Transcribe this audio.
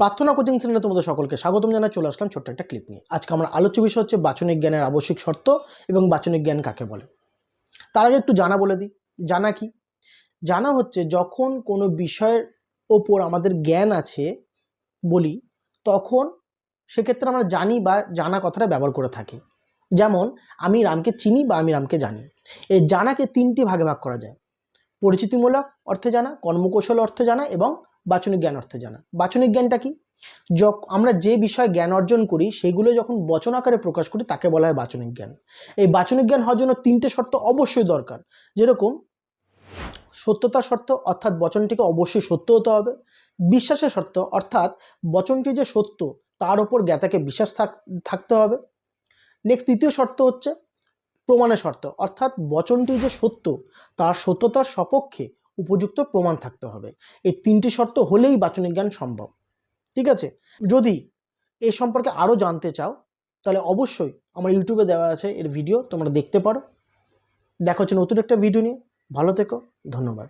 প্রার্থনা কোচিং সেন্টারে তোমাদের সকলকে স্বাগতম জানাই, চলে আসলাম ছোট্ট একটা ক্লিপ নিয়ে। আজকে আমার আলোচ্য বিষয় হচ্ছে বাচনিক জ্ঞানের আবশ্যিক শর্ত এবং বাচনিক জ্ঞান কাকে বলে। তার আগে একটু জানা বলে দিই। জানা কি? জানা হচ্ছে যখন কোনো বিষয়ের ওপর আমাদের জ্ঞান আছে বলি, তখন সেক্ষেত্রে আমরা জানি বা জানা কথাটা ব্যবহার করে থাকি। যেমন, আমি রামকে চিনি বা আমি রামকে জানি। এই জানাকে তিনটি ভাগে ভাগ করা যায়। পরিচিতিমূলক অর্থে জানা, কর্মকৌশল অর্থে জানা এবং বাচনিক জ্ঞান অর্থে জানা। বাচনিক জ্ঞানটা কি? আমরা যে বিষয়ে জ্ঞান অর্জন করি, সেগুলো যখন বচন আকারে প্রকাশ করি, তাকে বলা হয় বাচনিক জ্ঞান। এই বাচনিক জ্ঞান হওয়ার জন্য তিনটে শর্ত অবশ্যই দরকার। যেরকম, সত্যতা শর্ত, অর্থাৎ বচনটিকে অবশ্যই সত্য হতে হবে। বিশ্বাসের শর্ত, অর্থাৎ বচনটি যে সত্য, তার ওপর জ্ঞাতাকে বিশ্বাস থাক থাকতে হবে। নেক্সট তৃতীয় শর্ত হচ্ছে প্রমাণের শর্ত, অর্থাৎ বচনটি যে সত্য, তার সত্যতার সপক্ষে উপযুক্ত প্রমাণ থাকতে হবে। এই তিনটি শর্ত হলেই বাচনিক জ্ঞান সম্ভব। ঠিক আছে? যদি এ সম্পর্কে আরও জানতে চাও, তাহলে অবশ্যই আমার ইউটিউবে দেওয়া আছে এর ভিডিও, তোমরা দেখতে পারো। দেখা হচ্ছে নতুন একটা ভিডিও নিয়ে। ভালো থেকো, ধন্যবাদ।